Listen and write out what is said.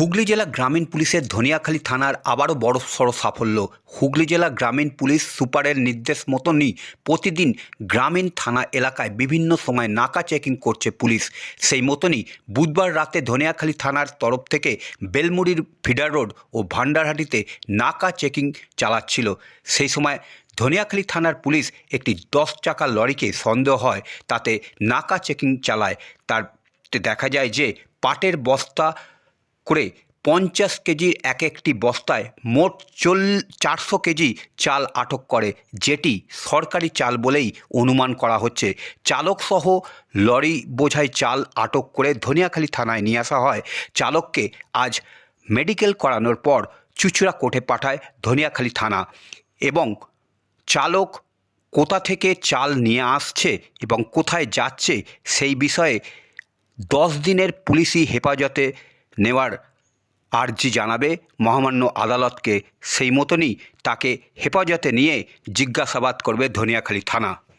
হুগলি জেলা গ্রামীণ পুলিশের ধনিয়াখালী থানার আবারও বড় সড় সাফল্য। হুগলি জেলা গ্রামীণ পুলিশ সুপারের নির্দেশ মতনই প্রতিদিন গ্রামীণ থানা এলাকায় বিভিন্ন সময় নাকা চেকিং করছে পুলিশ। সেই মতনই বুধবার রাতে ধনিয়াখালী থানার তরফ থেকে বেলমুড়ির ফিডার রোড ও ভান্ডারহাটিতে নাকা চেকিং চালাচ্ছিল। সেই সময় ধনিয়াখালী থানার পুলিশ একটি দশ চাকা লরিকে সন্দেহ হয়, তাতে নাকা চেকিং চালায়। তার দেখা যায় যে পাটের বস্তা করে পঞ্চাশ কেজির এক একটি বস্তায় মোট চল, চারশো কেজি চাল আটক করে, যেটি সরকারি চাল বলেই অনুমান করা হচ্ছে। চালকসহ লরি বোঝাই চাল আটক করে ধনিয়াখালী থানায় নিয়ে আসা হয়। চালককে আজ মেডিকেল করানোর পর চুচুড়া কোর্টে পাঠায় ধনিয়াখালী থানা এবং চালক কোথা থেকে চাল নিয়ে আসছে এবং কোথায় যাচ্ছে সেই বিষয়ে দশ দিনের পুলিশি হেফাজতে নেওয়ার আর্জি জানাবে মহামান্য আদালতকে। সেই মতনই তাকে হেফাজতে নিয়ে জিজ্ঞাসাবাদ করবে ধনিয়াখালী থানা।